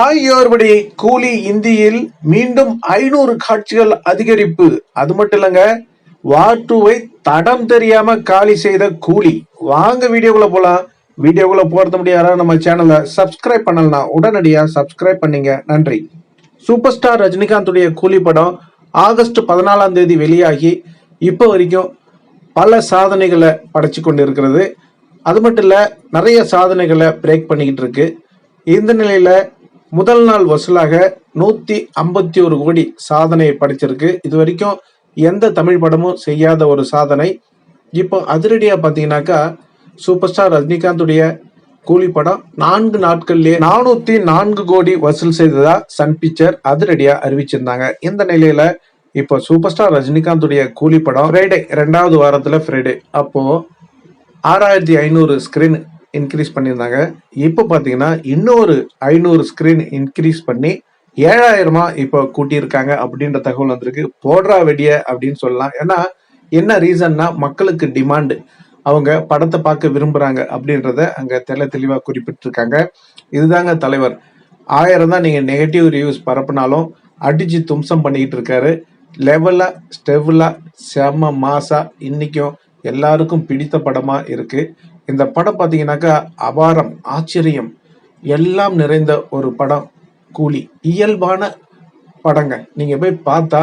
ஆகியோர்படி கூலி இந்தியில் மீண்டும் ஐநூறு காட்சிகள் அதிகரிப்பு. அது மட்டும் இல்லைங்க வாட்டுவை தடம் தெரியாம காலி செய்த கூலி. வாங்க வீடியோக்குள்ள போலாம். வீடியோக்குள்ள போறது முடியாத நம்ம சேனலை சப்ஸ்கிரைப் பண்ணலனா உடனடியா சப்ஸ்கிரைப் பண்ணீங்க. நன்றி. சூப்பர் ஸ்டார் ரஜினிகாந்துடைய கூலி படம் ஆகஸ்ட் பதினாலாம் தேதி வெளியாகி இப்போ வரைக்கும் பல சாதனைகளை படைச்சு கொண்டு இருக்கிறது அது மட்டும் இல்லை நிறைய சாதனைகளை பிரேக் பண்ணிக்கிட்டு இருக்கு. இந்த நிலையில முதல் நாள் வசூலாக நூத்தி ஐம்பத்தி ஒரு கோடி சாதனையை படைச்சிருக்கு. இது வரைக்கும் எந்த தமிழ் படமும் செய்யாத ஒரு சாதனை. இப்போ அதிரடியா பாத்தீங்கன்னாக்கா சூப்பர் ஸ்டார் ரஜினிகாந்துடைய கூலி படம் நான்கு நாட்கள்லயே நானூத்தி நான்கு கோடி வசூல் செய்ததா சன் பிக்சர் அதிரடியா அறிவிச்சிருந்தாங்க. இந்த நிலையில இப்போ சூப்பர் ஸ்டார் ரஜினிகாந்துடைய கூலி படம் ஃப்ரைடே ரெண்டாவது வாரத்துல ஃப்ரைடே அப்போ ஆறாயிரத்தி ஐநூறு ஸ்கிரீன் இன்க்ரீஸ் பண்ணியிருந்தாங்க. இப்போ பார்த்தீங்கன்னா இன்னொரு ஐநூறு ஸ்க்ரீன் இன்க்ரீஸ் பண்ணி ஏழாயிரமா இப்போ கூட்டியிருக்காங்க அப்படின்ற தகவல் வந்திருக்கு. போடுறா வெடிய அப்படின்னு சொல்லலாம். ஏன்னா என்ன ரீசன்னா மக்களுக்கு டிமாண்டு அவங்க படத்தை பார்க்க விரும்புறாங்க அப்படின்றத அங்க தெள்ள தெளிவா குறிப்பிட்டிருக்காங்க. இதுதாங்க தலைவர். ஆயிரம் தான் நீங்க நெகட்டிவ் ரிவ்யூஸ் பரப்புனாலும் அடிச்சு தும்சம் பண்ணிக்கிட்டு இருக்காரு. லெவலா ஸ்டெவலா செம மாசா இன்னைக்கும் எல்லாருக்கும் பிடித்த படமா இருக்கு. இந்த படம் பார்த்தீங்கன்னாக்கா அபாரம் ஆச்சரியம் எல்லாம் நிறைந்த ஒரு படம் கூலி. இயல்பான படங்க. நீங்கள் போய் பார்த்தா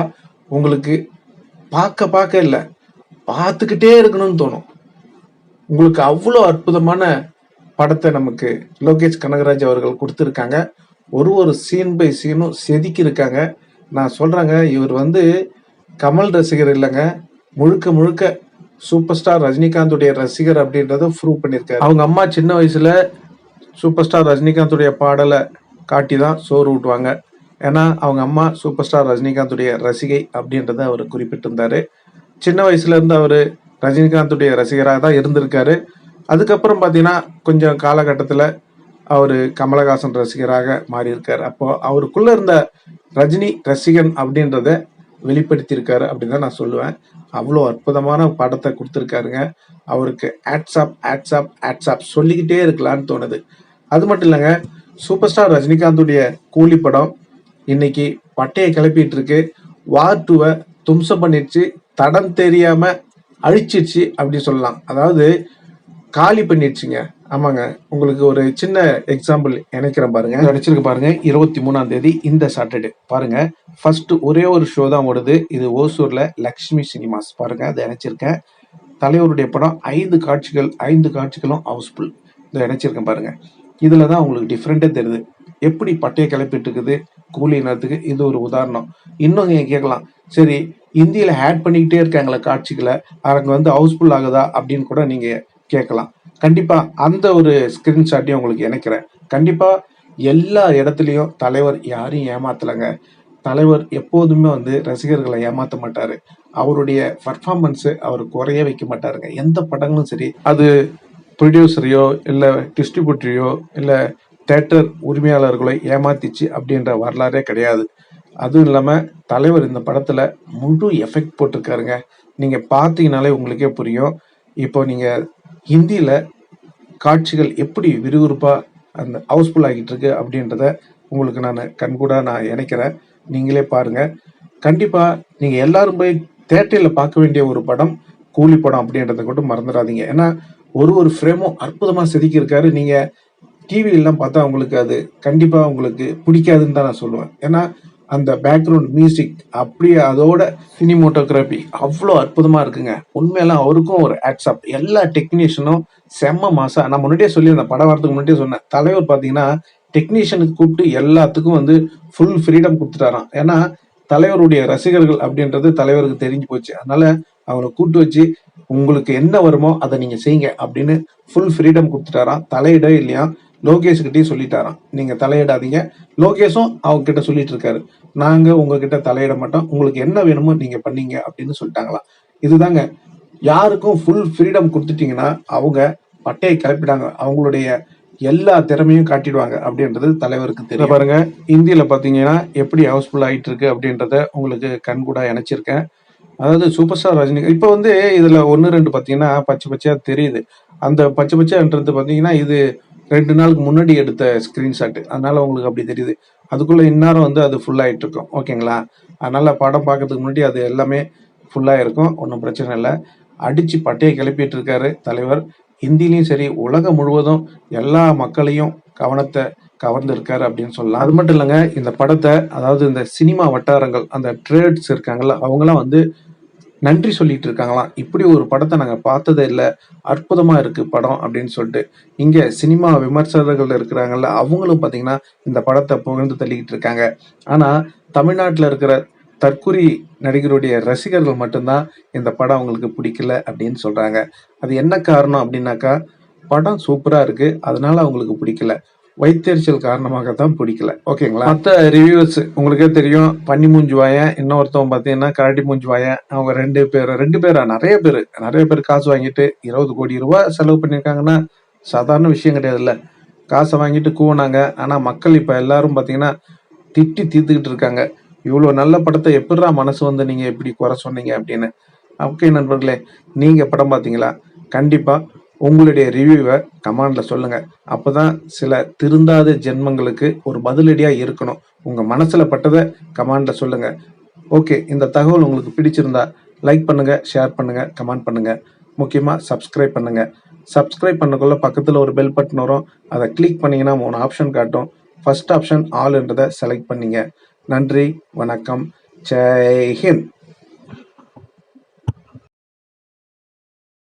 உங்களுக்கு பார்க்க பார்க்க இல்லை பார்த்துக்கிட்டே இருக்கணும்னு தோணும். உங்களுக்கு அவ்வளோ அற்புதமான படத்தை நமக்கு லோகேஷ் கனகராஜ் அவர்கள் கொடுத்துருக்காங்க. ஒரு ஒரு சீன் பை சீனும் செதுக்கி இருக்காங்க நான் சொல்கிறேங்க இவர் வந்து கமல் ரசிகர் இல்லைங்க. முழுக்க முழுக்க சூப்பர் ஸ்டார் ரஜினிகாந்துடைய ரசிகர் அப்படின்றத ப்ரூவ் பண்ணியிருக்காரு. அவங்க அம்மா சின்ன வயசுல சூப்பர் ஸ்டார் ரஜினிகாந்துடைய பாடலை காட்டி தான் சோறு ஊட்டுவாங்க. ஏன்னா அவங்க அம்மா சூப்பர் ஸ்டார் ரஜினிகாந்துடைய ரசிகை அப்படின்றத அவர் குறிப்பிட்டிருந்தாரு. சின்ன வயசுல இருந்து அவர் ரஜினிகாந்துடைய ரசிகராக தான் இருந்திருக்காரு. அதுக்கப்புறம் பார்த்தீங்கன்னா கொஞ்சம் காலகட்டத்தில் அவர் கமலஹாசன் ரசிகராக மாறியிருக்கார். அப்போ அவருக்குள்ளே இருந்த ரஜினி ரசிகன் அப்படின்றத வெளிப்படுத்தியிருக்காரு அப்படின்னு தான் நான் சொல்லுவேன். அவ்வளோ அற்புதமான படத்தை கொடுத்துருக்காருங்க. அவருக்கு ஆட்ஸ்அப் ஆட்ஸ்அப் ஆட்ஸ்அப் சொல்லிக்கிட்டே இருக்கலாம்னு தோணுது. அது மட்டும் இல்லைங்க சூப்பர் ஸ்டார் ரஜினிகாந்துடைய கூலி படம் இன்னைக்கு பட்டையை கிளப்பிட்டு இருக்கு வார் டூவை தும்சம் பண்ணிடுச்சு தடம் தெரியாம அழிச்சிடுச்சு அப்படின்னு சொல்லலாம். அதாவது காலி பண்ணிடுச்சுங்க. ஆமாங்க. உங்களுக்கு ஒரு சின்ன எக்ஸாம்பிள் இணைக்கிறேன் பாருங்க. நடிச்சிருக்கு பாருங்க. இருபத்தி மூணாம் தேதி இந்த சாட்டர்டே பாருங்க. ஃபர்ஸ்ட் ஒரே ஒரு ஷோ தான் ஓடுது. இது ஓசூர்ல லக்ஷ்மி சினிமாஸ். பாருங்க. அதை இணைச்சிருக்கேன் தலைவருடைய படம் ஐந்து காட்சிகள் ஐந்து காட்சிகளும் ஹவுஸ்ஃபுல் இதை இணைச்சிருக்கேன் பாருங்க. இதுல தான் உங்களுக்கு டிஃப்ரெண்டே தெரியுது. எப்படி பட்டையை கிளப்பிட்டு இருக்குது கூலி நேரத்துக்கு இது ஒரு உதாரணம். இன்னும் நீங்க கேட்கலாம். சரி இந்தியில ஆட் பண்ணிக்கிட்டே இருக்காங்களே காட்சிகளை. அவங்க வந்து ஹவுஸ்ஃபுல் ஆகுதா? அப்படின்னு கூட நீங்க கேட்கலாம். கண்டிப்பா அந்த ஒரு ஸ்கிரீன்ஷாட்டையும் உங்களுக்கு இணைக்கிறேன். கண்டிப்பா எல்லா இடத்துலையும் தலைவர் யாரையும் ஏமாத்தலைங்க. தலைவர் எப்போதுமே வந்து ரசிகர்களை ஏமாத்த மாட்டாரு. அவருடைய பர்ஃபார்மன்ஸ் அவர் குறைய வைக்க மாட்டாருங்க. எந்த படங்களும் சரி அது ப்ரொடியூசரையோ இல்லை டிஸ்ட்ரிபியூட்டரையோ இல்லை தேட்டர் உரிமையாளர்களை ஏமாத்திச்சு அப்படின்ற வரலாறே கிடையாது. அதுவும் இல்லாமல் தலைவர் இந்த படத்தில் முழு எஃபெக்ட் போட்டிருக்காருங்க. நீங்கள் பார்த்தீங்கனாலே உங்களுக்கே புரியும். இப்போ நீங்கள் ஹிந்தியில் காட்சிகள் எப்படி விறுவிறுப்பாக அந்த ஹவுஸ்ஃபுல் ஆகிட்டு இருக்கு அப்படின்றத உங்களுக்கு நான் கண்கூடாக நான் இணைக்கிறேன். நீங்களே பாருங்கள் கண்டிப்பாக நீங்கள் எல்லாரும் போய் தேட்டரில் பார்க்க வேண்டிய ஒரு படம் கூலி படம் அப்படின்றத கூட மறந்துடாதீங்க. ஏன்னா ஒரு ஒரு ஃப்ரேமும் அற்புதமாக செதுக்கியிருக்காரு. நீங்கள் டிவியெல்லாம் பார்த்தா உங்களுக்கு அது கண்டிப்பாக உங்களுக்கு பிடிக்காதுன்னு தான் நான் சொல்லுவேன். ஏன்னா அந்த பேக்ரவுண்ட் மியூசிக் அப்படியே அதோட சினிமோட்டோகிராஃபி அவ்வளோ அற்புதமாக இருக்குங்க. உண்மையெல்லாம் அவருக்கும் ஒரு ஆட்ஸ்அப் எல்லா டெக்னீஷியனும் செம்ம மாசா. நான் முன்னாடியே சொல்லியிருந்தேன் படம் வரதுக்கு முன்னாடியே சொன்னேன். தலைவர் பார்த்தீங்கன்னா டெக்னீஷியனுக்கு கூப்பிட்டு எல்லாத்துக்கும் வந்து ஃபுல் ஃப்ரீடம் கொடுத்துட்டாராம். ஏன்னா தலைவருடைய ரசிகர்கள் அப்படின்றது தலைவருக்கு தெரிஞ்சு போச்சு. அதனால அவங்களை கூட்டு வச்சு உங்களுக்கு என்ன வருமோ அதை நீங்கள் செய்யுங்க அப்படின்னு ஃபுல் ஃப்ரீடம் கொடுத்துட்டாராம். தலையிட இல்லையா லோகேஷ் கிட்டயும் சொல்லிட்டாராம். நீங்க தலையிடாதீங்க. லோகேஷும் அவங்க கிட்ட சொல்லிட்டு இருக்காரு நாங்க உங்ககிட்ட தலையிட மாட்டோம். உங்களுக்கு என்ன வேணுமோ நீங்க பண்ணீங்க அப்படின்னு சொல்லிட்டாங்களாம். இதுதாங்க. யாருக்கும் ஃபுல் ஃப்ரீடம் கொடுத்துட்டீங்கன்னா அவங்க பட்டையை கிளப்பிடாங்க. அவங்களுடைய எல்லா திறமையும் காட்டிடுவாங்க அப்படின்றது தலைவருக்கு தெரியும். பாருங்க. இந்தியில பாத்தீங்கன்னா எப்படி ஹவுஸ்ஃபுல் ஆயிட்டு இருக்கு அப்படின்றத உங்களுக்கு கண்கூடா இணைச்சிருக்கேன் அதாவது சூப்பர் ஸ்டார் ரஜினி இப்போ வந்து இதுல ஒன்று ரெண்டு பார்த்தீங்கன்னா பச்சை பச்சையா தெரியுது. அந்த பச்சை பச்சைன்றது பார்த்தீங்கன்னா இது ரெண்டு நாளுக்கு முன்னாடி எடுத்த ஸ்க்ரீன்ஷாட்டு அதனால உங்களுக்கு அப்படி தெரியுது. அதுக்குள்ளே இந்நேரம் வந்து அது ஃபுல்லாகிட்டு இருக்கும். ஓகேங்களா? அதனால் படம் பார்க்கறதுக்கு முன்னாடி அது எல்லாமே ஃபுல்லாக இருக்கும். ஒன்றும் பிரச்சனை இல்லை. அடித்து பட்டையை கிளப்பிட்டு இருக்காரு தலைவர். ஹிந்திலையும் சரி உலகம் முழுவதும் எல்லா மக்களையும் கவனத்தை கவர்ந்திருக்காரு அப்படின்னு சொல்லலாம். அது மட்டும் இல்லைங்க இந்த படத்தை அதாவது இந்த சினிமா வட்டாரங்கள் அந்த ட்ரேட்ஸ் இருக்காங்கல்ல அவங்களாம் வந்து நன்றி சொல்லிட்டு இருக்காங்களாம் இப்படி ஒரு படத்தை நாங்கள் பார்த்ததே இல்லை. அற்புதமாக இருக்குது படம் அப்படின்னு சொல்லிட்டு. இங்கே சினிமா விமர்சகர்கள் இருக்கிறாங்கல்ல அவங்களும் பார்த்தீங்கன்னா இந்த படத்தை புகழ்ந்து தள்ளிக்கிட்டு இருக்காங்க ஆனால் தமிழ்நாட்டில் இருக்கிற தற்குறி நடிகருடைய ரசிகர்கள் மட்டும்தான் இந்த படம் அவங்களுக்கு பிடிக்கல அப்படின்னு சொல்கிறாங்க அது என்ன காரணம் அப்படின்னாக்கா படம் சூப்பராக இருக்குது அதனால அவங்களுக்கு பிடிக்கல. வைத்தறிச்சல் காரணமாக தான் பிடிக்கல. ஓகேங்களா? மற்ற ரிவ்யூஸ் உங்களுக்கே தெரியும். பன்னி மூஞ்சி வாயன் இன்னொருத்தவன் பார்த்தீங்கன்னா கரடி மூஞ்சி வாயன் அவங்க ரெண்டு பேர் ரெண்டு பேரா? நிறைய பேர். நிறைய பேர் காசு வாங்கிட்டு இருபது கோடி ரூபாய் செலவு பண்ணியிருக்காங்கன்னா சாதாரண விஷயம் கிடையாதுல்ல. காசை வாங்கிட்டு கூவினாங்க. ஆனால் மக்கள் இப்போ எல்லாரும் பார்த்தீங்கன்னா திட்டி தீர்த்துக்கிட்டு இருக்காங்க. இவ்வளோ நல்ல படத்தை எப்படிடா மனசு வந்து நீங்கள் எப்படி குறை சொன்னீங்க அப்படின்னு. ஓகே நண்பர்களே நீங்கள் படம் பார்த்தீங்களா? கண்டிப்பாக உங்களுடைய ரிவ்யூவை கமெண்ட்ல சொல்லுங்க. அப்பதான் சில திருந்தாத ஜென்மங்களுக்கு ஒரு பதிலடியாக இருக்கணும். உங்க மனசுல பட்டதை கமெண்ட்ல சொல்லுங்க. ஓகே இந்த தகவல் உங்களுக்கு பிடிச்சிருந்தா லைக் பண்ணுங்க ஷேர் பண்ணுங்க கமெண்ட் பண்ணுங்க. முக்கியமாக சப்ஸ்கிரைப் பண்ணுங்க. சப்ஸ்கிரைப் பண்ணக்குள்ள பக்கத்தில் ஒரு பெல் பட்டன் வரும். அதை கிளிக் பண்ணிங்கன்னா மூணு ஆப்ஷன் காட்டும். ஃபர்ஸ்ட் ஆப்ஷன் ஆல்ன்றதை செலக்ட் பண்ணீங்க. நன்றி வணக்கம். ஜெய்ஹிந்த்